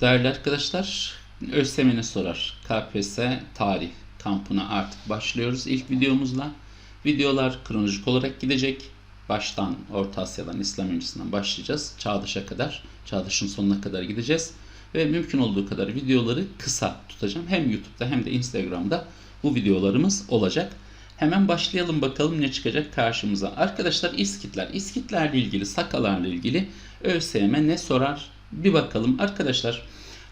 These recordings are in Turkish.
Değerli arkadaşlar, ÖSYM sorar? KPSS tarih kampına artık başlıyoruz ilk videomuzla. Videolar kronolojik olarak gidecek. Baştan Orta Asya'dan, İslam öncesinden başlayacağız. Çağdaş'a kadar, Çağdaş'ın sonuna kadar gideceğiz. Ve mümkün olduğu kadar videoları kısa tutacağım. Hem YouTube'da hem de Instagram'da bu videolarımız olacak. Hemen başlayalım bakalım ne çıkacak karşımıza. Arkadaşlar İskitler. İskitlerle ilgili, Sakalarla ilgili ÖSYM ne sorar? Bir bakalım. Arkadaşlar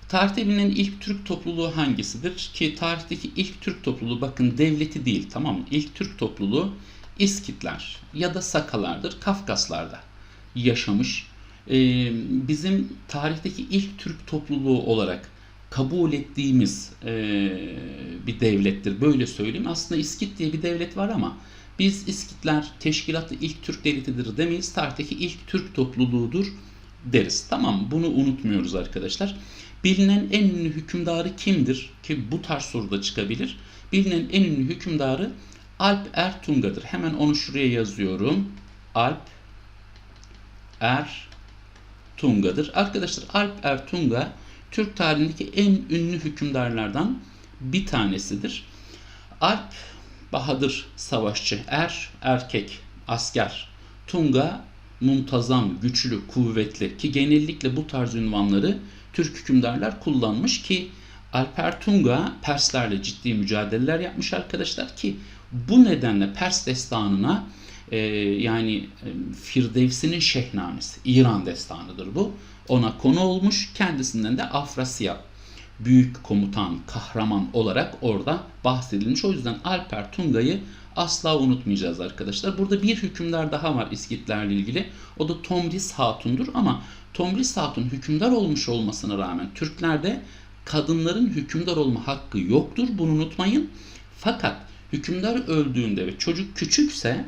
tarihte bilinen ilk Türk topluluğu hangisidir? Ki tarihteki ilk Türk topluluğu bakın devleti değil tamam mı? İlk Türk topluluğu İskitler ya da Sakalardır. Kafkaslarda yaşamış. Ee, bizim tarihteki ilk Türk topluluğu olarak kabul ettiğimiz e, bir devlettir. Böyle söyleyeyim. Aslında İskit diye bir devlet var ama biz İskitler teşkilatlı ilk Türk devletidir demeyiz. Tarihteki ilk Türk topluluğudur deriz. Tamam bunu unutmuyoruz arkadaşlar. Bilinen en ünlü hükümdarı kimdir? Ki bu tarz soruda çıkabilir. Bilinen en ünlü hükümdarı Alp Ertunga'dır. Hemen onu şuraya yazıyorum. Alp Ertunga'dır. Arkadaşlar Alp Ertunga Türk tarihindeki en ünlü hükümdarlardan bir tanesidir. Alp Bahadır savaşçı, er erkek, asker, Tunga muntazam, güçlü, kuvvetli ki genellikle bu tarz ünvanları Türk hükümdarlar kullanmış ki Alper Tunga Perslerle ciddi mücadeleler yapmış arkadaşlar ki bu nedenle Pers destanına e, yani e, Firdevsi'nin Şehnamesi, İran destanıdır bu. Ona konu olmuş. Kendisinden de Afrasya büyük komutan, kahraman olarak orada bahsedilmiş. O yüzden Alper Tunga'yı asla unutmayacağız arkadaşlar. Burada bir hükümdar daha var İskitlerle ilgili. O da Tomris Hatun'dur ama Tomris Hatun hükümdar olmuş olmasına rağmen Türklerde kadınların hükümdar olma hakkı yoktur. Bunu unutmayın. Fakat hükümdar öldüğünde ve çocuk küçükse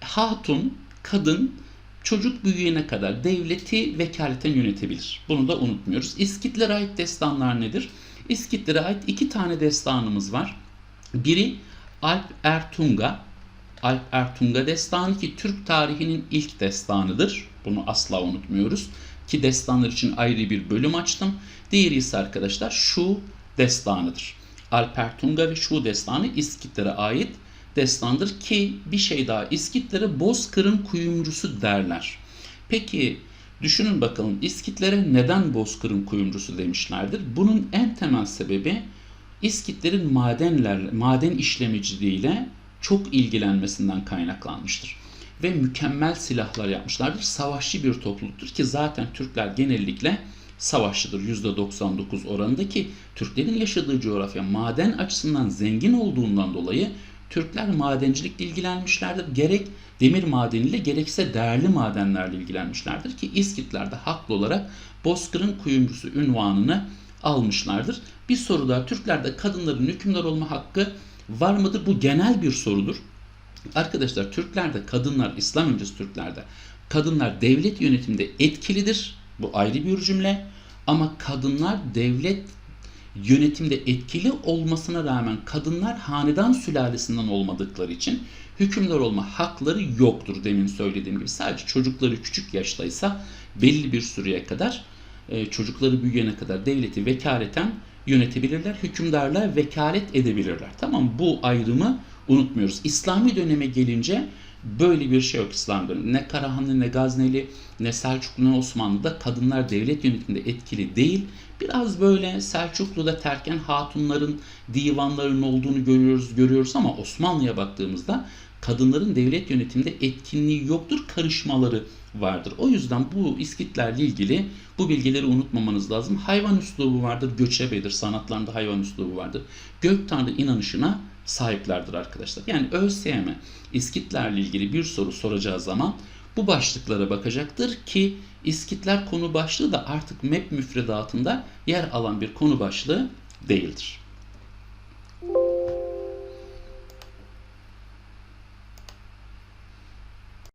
hatun, kadın çocuk büyüyene kadar devleti vekaleten yönetebilir. Bunu da unutmuyoruz. İskitlere ait destanlar nedir? İskitlere ait iki tane destanımız var. Biri Alp Ertunga. Alp Ertunga destanı ki Türk tarihinin ilk destanıdır. Bunu asla unutmuyoruz. Ki destanlar için ayrı bir bölüm açtım. Diğeri ise arkadaşlar şu destanıdır. Alp Ertunga ve şu destanı İskitlere ait destandır ki bir şey daha İskitlere Bozkır'ın kuyumcusu derler. Peki düşünün bakalım İskitlere neden Bozkır'ın kuyumcusu demişlerdir? Bunun en temel sebebi İskitlerin madenler, maden işlemeciliğiyle çok ilgilenmesinden kaynaklanmıştır. Ve mükemmel silahlar yapmışlardır. Savaşçı bir topluluktur ki zaten Türkler genellikle savaşçıdır %99 oranında ki Türklerin yaşadığı coğrafya maden açısından zengin olduğundan dolayı Türkler madencilikle ilgilenmişlerdir. Gerek demir madeniyle gerekse değerli madenlerle ilgilenmişlerdir ki İskitler de haklı olarak Bozkır'ın kuyumcusu ünvanını almışlardır. Bir soru daha Türklerde kadınların hükümdar olma hakkı var mıdır? Bu genel bir sorudur. Arkadaşlar Türklerde kadınlar, İslam öncesi Türklerde kadınlar devlet yönetiminde etkilidir. Bu ayrı bir cümle. Ama kadınlar devlet yönetimde etkili olmasına rağmen kadınlar hanedan sülalesinden olmadıkları için hükümdar olma hakları yoktur demin söylediğim gibi. Sadece çocukları küçük yaştaysa belli bir süreye kadar e, çocukları büyüyene kadar devleti vekaleten yönetebilirler. Hükümdarla vekalet edebilirler. Tamam bu ayrımı unutmuyoruz. İslami döneme gelince böyle bir şey yok İslam dönemi. Ne Karahanlı ne Gazneli ne Selçuklu ne Osmanlı'da kadınlar devlet yönetiminde etkili değil. Biraz böyle Selçuklu'da terken hatunların divanlarının olduğunu görüyoruz görüyoruz ama Osmanlı'ya baktığımızda kadınların devlet yönetiminde etkinliği yoktur, karışmaları vardır. O yüzden bu İskitlerle ilgili bu bilgileri unutmamanız lazım. Hayvan üslubu vardır, göçebedir. Sanatlarında hayvan üslubu vardır. Gök Tanrı inanışına sahiplerdir arkadaşlar. Yani ÖSYM İskitlerle ilgili bir soru soracağı zaman bu başlıklara bakacaktır ki İskitler konu başlığı da artık MEP müfredatında yer alan bir konu başlığı değildir.